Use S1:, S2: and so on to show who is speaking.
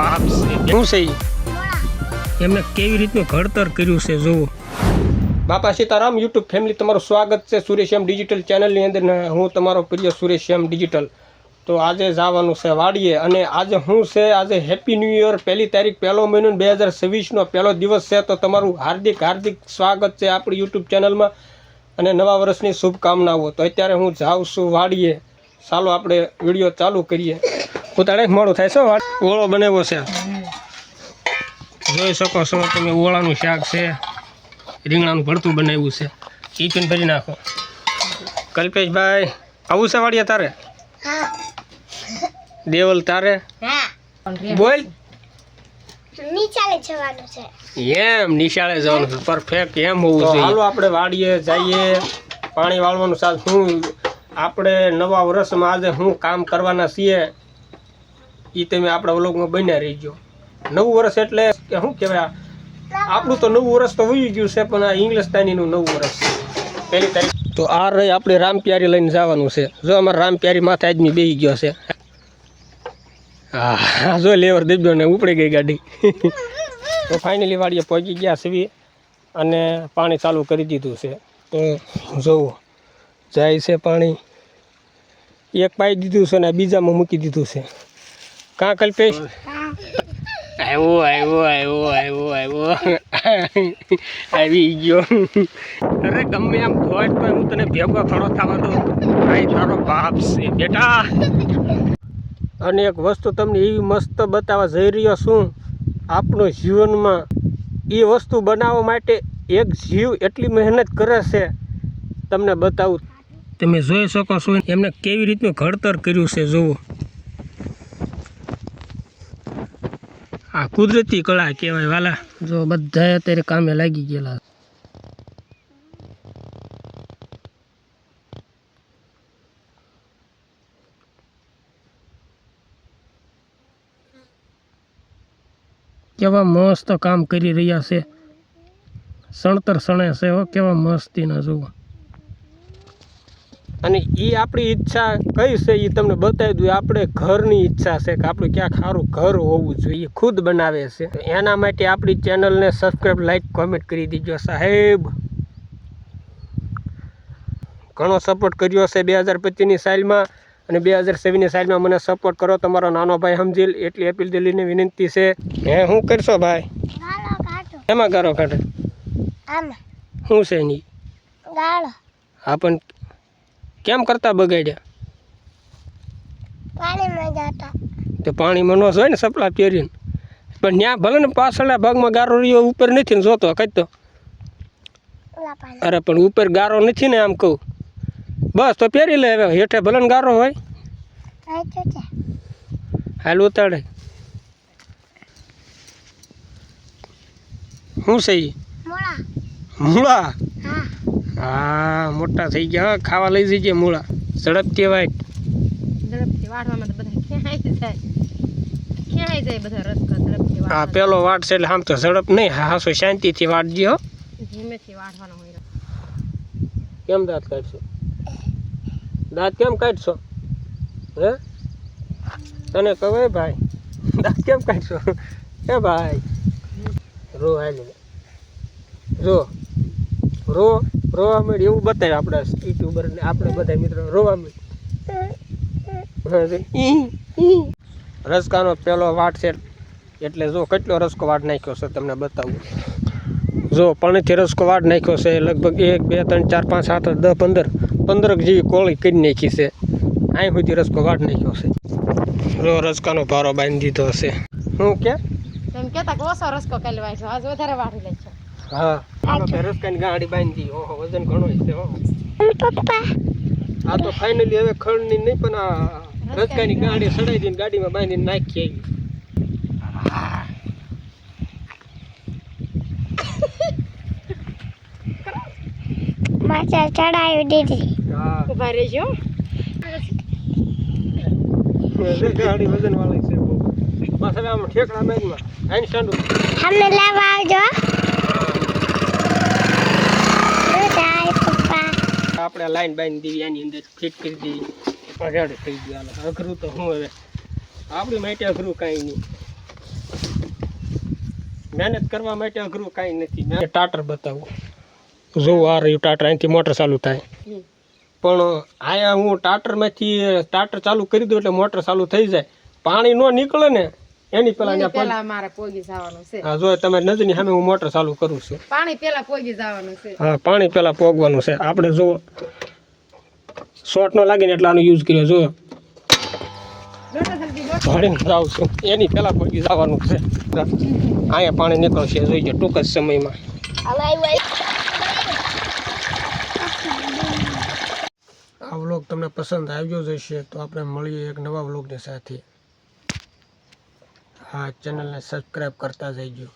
S1: બાપ છે શું છે એમને કેવી રીતનું ઘડતર કર્યું છે જુઓ. બાપા સીતારામ યુટ્યુબ ફેમિલી તમારું સ્વાગત છે સુરેશ્યામ ડિજિટલ ચેનલની અંદર હું તમારો પ્રિય સુરેશ્યામ ડિજિટલ તો આજે જવાનું છે વાડીએ અને આજે હું છે આજે હેપી ન્યૂ યર પહેલી તારીખ પહેલો મહિનો બે હજાર છવ્વીસનો પહેલો દિવસ છે તો તમારું હાર્દિક હાર્દિક સ્વાગત છે આપણી યુટ્યુબ ચેનલમાં અને નવા વર્ષની શુભકામનાઓ. તો અત્યારે હું જાઉં છું વાડીએ. ચાલો આપણે વીડિયો ચાલુ કરીએ. ઉતારે મોડું થાય છે ઓળો બનાવ્યો છે. જોઈ શકો છો તમે ઓળાનું શાક છે રીંગણાનું ભરતું બનાવ્યું છે. ટિફિન ભરી નાખો. કલ્પેશભાઈ આવું છે વાડીએ તારે? દેવલ તારે? બોલ.
S2: નીચાલે જવાનું છે.
S1: એમ નિશાળે જવાનું છે. પરફેક્ટ એમ હોવું જોઈએ. હાલો આપણે વાડીએ જઈએ. પાણી વાળવાનું સાથ હું આપણે નવા વર્ષમાં આજે શું કામ કરવાના છીએ એ તમે આપણા વ્લોગમાં બન્યા રહીજો. નવું વર્ષ એટલે કે શું કહેવાય, આપણું તો નવું વર્ષ તો હોઈ ગયું છે, પણ આ ઇંગ્લિશતાનીનું નવું વર્ષ પહેલી તારીખ. તો આ રહી આપણે રામપ્યારી લઈને જવાનું છે. જો અમારે રામપ્યારી માથે આદમી બેસી ગયો છે. હા જો લેવર દેજો ને ઉપડી ગઈ ગાડી. તો ફાઇનલી વાડીએ પહોંચી ગયા છીએ અને પાણી ચાલુ કરી દીધું છે. તો જોવું. જાય છે પાણી. એક પાઈ દીધું છે ને બીજામાં મૂકી દીધું છે. કાં કલ્પેશ? આવ્યો આવ્યો આવ્યો આવ્યો આવ્યો આવી ગયો. અરે ગમે એમ ધોઈ પણ હું તને ભેગો થોડો થવા દો ભાઈ તારો બાપ છે બેટા. અને એક વસ્તુ તમને એવી મસ્ત બતાવવા જઈ રહ્યો છું. આપણું જીવનમાં એ વસ્તુ બનાવવા માટે એક જીવ એટલી મહેનત કરે છે. તમને બતાવું તમે જોઈ શકો છો એમને કેવી રીતનું ઘડતર કર્યું છે, જુઓ. આ કુદરતી કળા કહેવાય, વાલા. જો બધા અત્યારે કામે લાગી ગયેલા કેવા મસ્ત કામ કરી રહ્યા છે. સણતર સણે છે હો, કેવા મસ્તીના, જુઓ. અને એ આપણી ઈચ્છા કઈ છે એ તમને બતાવી દઉં આપણે ઘરની ઈચ્છા છે કે આપણું ક્યાંક સારું ઘર હોવું જોઈએ ખુદ બનાવે છે. એના માટે આપણી ચેનલને સબસ્ક્રાઈબ લાઈક કોમેન્ટ કરી દીજો સાહેબ. ઘણો સપોર્ટ કર્યો છે બે હજાર પચીસની સાલમાં અને બે હજાર છવ્વીસની સાલમાં મને સપોર્ટ કરો તમારો નાનો ભાઈ સમજી એટલી અપીલ દિલ્હીની વિનંતી છે. હે શું કરશો ભાઈ? એમાં ગારો કાઢે? શું છે એની? હા પણ કેમ કરતા બગાડ્યા?
S2: પાણીમાં જતા.
S1: તો પાણીમાં ન હોય ને સપલા પહેરીને. પણ ત્યાં ભલે ને પાછળના ભાગમાં ગારો રહ્યો ઉપર નથી ને જોતો કઈ તો. અરે પણ ઉપર ગારો નથી ને આમ કહું. બસ તો પહેરી લે હવે હેઠે ભલે ને ગારો હોય. હાલ ઉતાડે. શું છે મૂળા.
S2: મોળા?
S1: મૂળા
S2: હા
S1: હા મોટા થઈ ગયા. હો. ખાવા લઈ જઈએ મૂળા. ઝડપથી વાય
S3: ઝડપથી વાળવામાં તો બધા ખેંચાઈ જાય. ખેંચાઈ જાય બધા રસ્તા ઝડપથી
S1: આ પેલો વાટ છે એટલે આમ તો ઝડપ નહીં હાસો શાંતિથી વાટજી હો.
S3: ધીમેથી વાળવાનો હોય
S1: કેમ દાંત કાઢશો? દાંત કેમ કાઢશો? હે? તને કહે ભાઈ? દાંત કેમ કાઢશો? હે ભાઈ? રો હાલે. રો. રો. રોવા માંડી એવું બતાવે આપણા યુટ્યુબર ને આપણે બધા મિત્રો રોવા માંડી રસકાનો પેલો વાટ છે, એટલે જો કેટલો રસકો વાટ નાખ્યો છે તમને બતાવું. જો પાણીથી રસકો વાટ નાખ્યો છે, લગભગ એક, બે, ત્રણ, ચાર, પાંચ, સાત, આઠ, દસ, પંદર પંદરક જેવી કોળી કરી નાખી છે. અહીં સુધી રસકો વાટ નાખ્યો છે. જો રસકાનો ભારો બાંધી દીધો હશે. હું કે?
S3: તેમ કેતા ઓછો રસ્કો કાલે વાંચો આજ વધારે વાટ લે છે
S1: હા. રસકાની ગાડી બાંધી. ઓહો વજન ઘણું છે હો.
S2: પપ્પા.
S1: આ તો ફાઇનલી હવે ખડની નહીં પણ આ રસકાની ગાડી. સડાઈ દઈને ગાડીમાં બાંધીને નાખી આવી.
S2: ચડાવી દીધી.
S1: હા.
S3: ઊભા રહેજો.
S1: ગાડી વજન વાળી છે બસ હવે આમ ઠેકડા મેગમાં આઈન સ્ટાન્ડ
S2: અમે લેવા આવજો દૂધ આય પપ્પા
S1: આપણે લાઈન બાઈન દેવી એની અંદર ફિટ કરી દેવી રેડી થઈ ગયું. હાલો અઘરું તો શું હવે આપણી માટે અઘરું કાંઈ નહીં. મહેનત કરવા માટે અઘરું કાંઈ નથી. મેં ટાટર બતાવું. જોવું આ રહ્યું ટાટર અહીંથી મોટર ચાલુ થાય. પણ આયા હું ટાટરમાંથી ટાટર ચાલુ કરી દઉં એટલે મોટર ચાલુ થઈ જાય. પાણી ન નીકળે ને એની પેલા
S3: પેલા મારે પોગી જવાનું છે.
S1: હા જો તમે નજરની સામે હું મોટર ચાલુ કરું છું.
S3: પાણી પેલા પોગી જવાનું છે.
S1: હા પાણી પેલા પોગવાનું છે. આપણે જો શોર્ટ નો લાગે ને એટલે આનો યુઝ કર્યો જો
S3: જલ્દી
S1: જાઉં છું. એની પેલા પોગી જવાનું છે. અહીંયા પાણી નીકળશે જોઈએ ટૂંક જ સમયમાં. આ વ્લોગ તમને પસંદ આવ્યો જ હશે તો આપણે મળીએ એક નવા વ્લોગની સાથે. હા ચેનલને સબસ્ક્રાઈબ કરતા જઈજો.